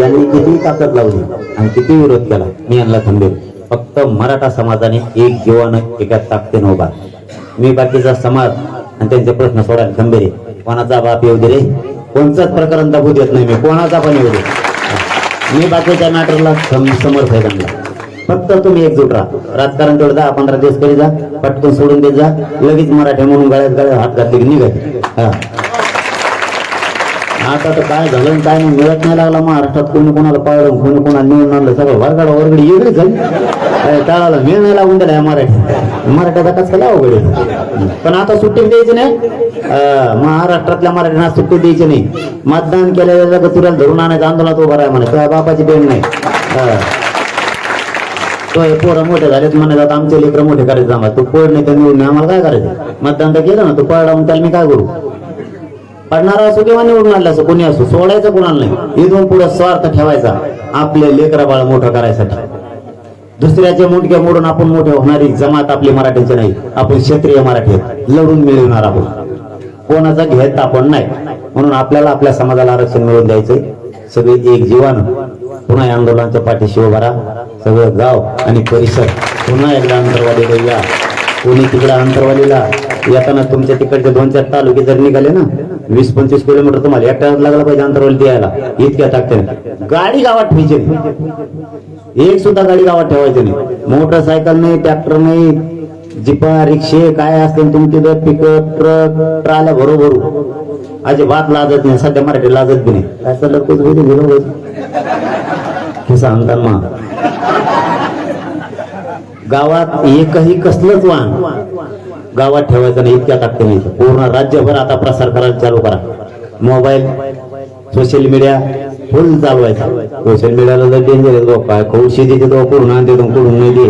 यांनी किती ताकद लावली आणि किती विरोध केला मी यांना थांबेल. फक्त मराठा समाजाने एक जीवानं एका ताकदीनं उभा मी बाकीचा समाज आणि त्यांचे प्रश्न सोडायला खंबीर आहे कोणाचा बाप येऊ दे रे? कोणचंच प्रकरण दाखवू देत नाही मी. कोणाचा पण येऊ दे. मी बाकीच्या मॅटरला समर्थ आहे त्यांना फक्त तुम्ही एकजूट राहा. राजकारण तेवढं दहा पंधरा दिवस करी जा. पटकन सोडून देत जा. लगेच मराठी म्हणून गळ्यात गळ्यात हात घातले की निघायचे हा. आता तर काय झालं आणि काय नाही मिळत नाही लागला महाराष्ट्रात कोणी कोणाला पाळलं कोणी कोणाला निवडून आणलं सगळं वरगाडा वरगडी वेगळी झाली. काय टाळाला मेळ नाही लागून दिला मराठी मराठ्याचा कसं काय अवघड आहे? पण आता सुट्टी द्यायची नाही. महाराष्ट्रातल्या मराठ्यांना सुट्टी द्यायची नाही. मतदान केलेल्या तुरंत धरून आणायचं आंदोलनात उभा राहा म्हणे. तुझ्या बापाची बेन नाही. हा. तो हे पोरं मोठे झालेत म्हणत आमचे लेकर मोठे करायचे आम्हाला तू पड नाही तर निवडून आम्हाला काय करायचं? मतदान तर केलं ना तू पडला मग त्याला मी काय करू? पडणारा असो किंवा निवडून आला असो कोणी असो सोडायचं कोणाला नाही. इथून पुढे स्वार्थ ठेवायचा. आपले लेकरा बाळ मोठं करायसाठी. दुसऱ्याचे मुटके मोडून आपण मोठे होणारी जमात आपली मराठीची नाही. आपण क्षेत्रीय मराठी लढून मिळवणार आपण कोणाचा घेत आपण नाही. म्हणून आपल्याला आपल्या समाजाला आरक्षण मिळवून द्यायचंय. सगळे एक जीवन पुन्हा या आंदोलनाच्या पाठीशी उभारा सगळं गाव आणि परिसर पुन्हा एकदा अंतरवालीला या. कोणी तिकडे अंतरवालीला येताना तुमच्या तिकडचे दोन चार तालुके जर निघाले ना वीस पंचवीस किलोमीटर तुम्हाला एकट्यात लागला पाहिजे अंतरावरती यायला इतक्या टाकते गाडी गावात ठेवायची. नाही. एक सुद्धा गाडी गावात ठेवायची नाही. मोटरसायकल नाही ट्रॅक्टर नाही जिपा रिक्षे काय असतील तुमचे पिकअप ट्रक ट्राल्या बरोबर. अजिबात लाजत नाही. सध्या मराठी लाजत बी नाही. काय चाललं? कुछ बोलू गेलो खिसा गावात एकही कसलंच वाहन गावात ठेवायचं नाही इतक्या टाकते नाही. पूर्ण राज्यभर आता प्रसार करायला चालू करा. मोबाईल सोशल मीडिया फुल चालवायचा सोशल मीडियाला जर डेंजर आहे काय कौशी देते तो पूर्ण आणते तो कुठून नाही दे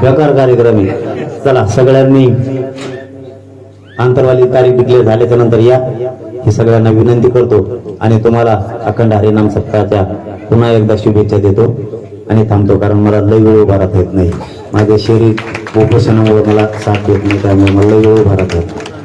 बेकार कार्यक्रम आहे. चला सगळ्यांनी आंतरवाली तारीख डिक्लेअर झाल्याच्यानंतर या. ही सगळ्यांना विनंती करतो. आणि तुम्हाला अखंड हरिनाम सप्ताहाच्या पुन्हा एकदा शुभेच्छा देतो. आणि थांबतो कारण मला लय वेळ उभा राहता येत नाही. माझे शरीर उपोषणामुळे मला साथ देत नाही त्यामुळे मला लय वेळ उभा राहता